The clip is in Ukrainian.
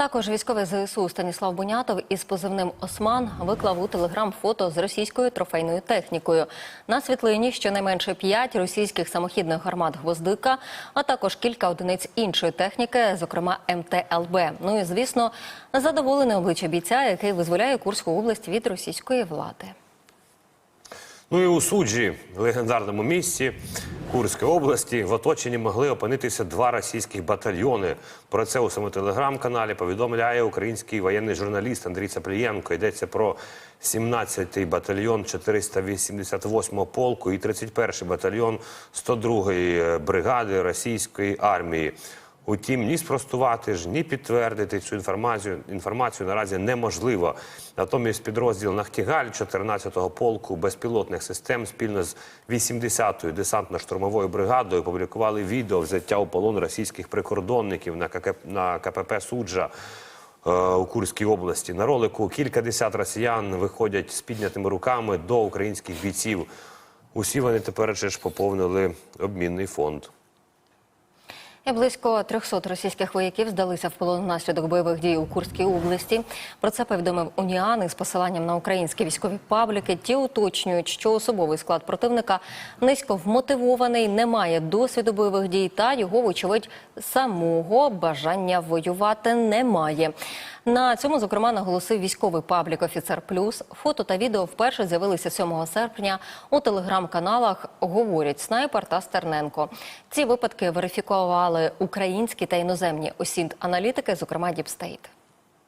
Також військовий ЗСУ Станіслав Бунятов із позивним Осман виклав у телеграм фото з російською трофейною технікою. На світлині щонайменше п'ять російських самохідних гармат гвоздика, а також кілька одиниць іншої техніки, зокрема МТЛБ. Ну і звісно, задоволене обличчя бійця, який визволяє Курську область від російської влади. Ну і у суджі, легендарному місці Курської області, в оточенні могли опинитися два російських батальйони. Про це у своєму телеграм-каналі повідомляє український воєнний журналіст Андрій Цаплієнко. Йдеться про 17-й батальйон 488-го полку і 31-й батальйон 102-ї бригади російської армії. Утім, ні спростувати ж, ні підтвердити цю інформацію інформацію наразі неможливо. Натомість підрозділ Нахтігаль 14-го полку безпілотних систем спільно з 80-ю десантно-штурмовою бригадою опублікували відео взяття у полон російських прикордонників на КК на КПП Суджа. е, У Курській області на ролику кілька десят росіян виходять з піднятими руками до українських бійців. Усі вони тепер ж поповнили обмінний фонд. І близько 300 російських вояків здалися в полон внаслідок бойових дій у Курській області. Про це повідомив Уніан із посиланням на українські військові пабліки. Ті уточнюють, що особовий склад противника низько вмотивований, не має досвіду бойових дій та його, вочевидь, самого бажання воювати немає. На цьому, зокрема, наголосив військовий паблік Офіцер Плюс. Фото та відео вперше з'явилися 7 серпня у телеграм-каналах. Говорять снайпер та Стерненко. Ці випадки верифікували українські та іноземні осінт аналітики, зокрема Діпстейт.